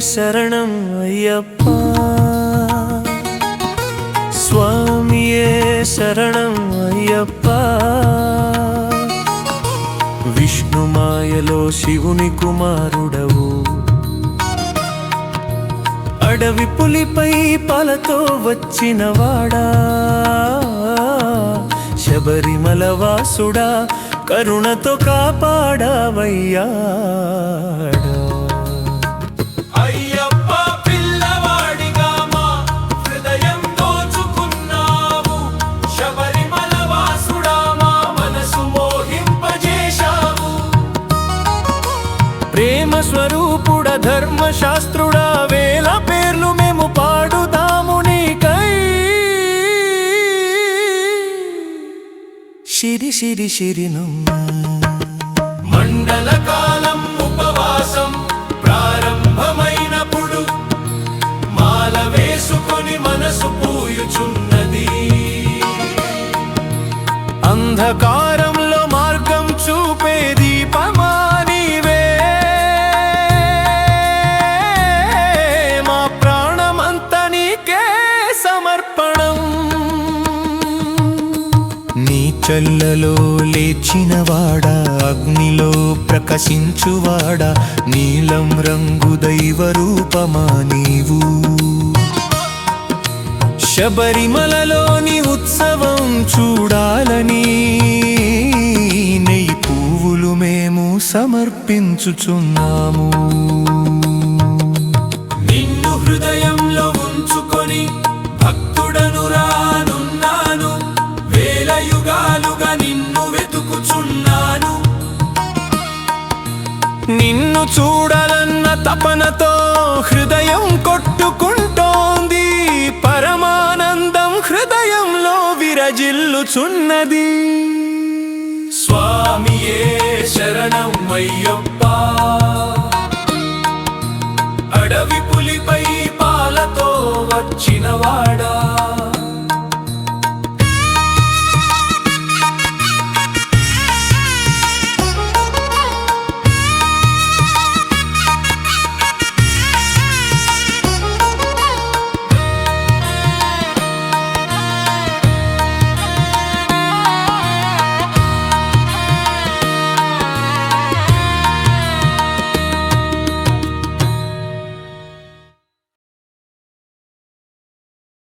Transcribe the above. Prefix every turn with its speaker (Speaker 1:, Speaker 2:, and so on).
Speaker 1: శరణం అయ్యప్ప. స్వామియే శరణం అయ్యప్ప. విష్ణుమాయలో శివుని కుమారుడవు. అడవి పులిపై పాలతో వచ్చినవాడా శబరిమల వాసుడా కరుణతో కాపాడవయ్యాడా. స్వరూపుడ ధర్మ శాస్త్రుడా వేల పేర్లు మేము పాడుదాము నీకై. శిరి శిరి శిరినం
Speaker 2: మండల కాలం ఉపవాసం ప్రారంభమైనప్పుడు మాల వేసుకొని మనసు పూయుచున్నది.
Speaker 1: అంధకారంలో చల్లలో లేచినవాడా అగ్నిలో ప్రకాశించువాడా నీలం రంగు దైవ రూపమా నీవు. శబరిమలలోని ఉత్సవం చూడాలని నెయ్యి పువ్వులు మేము సమర్పించుచున్నాము. నిన్ను చూడాలన్న తపనతో హృదయం కొట్టుకుంటోంది. పరమానందం హృదయంలో విరజిల్లుచున్నది.
Speaker 2: స్వామియే శరణం అయ్యప్ప. అడవి పులిపై పాలతో వచ్చినవాడా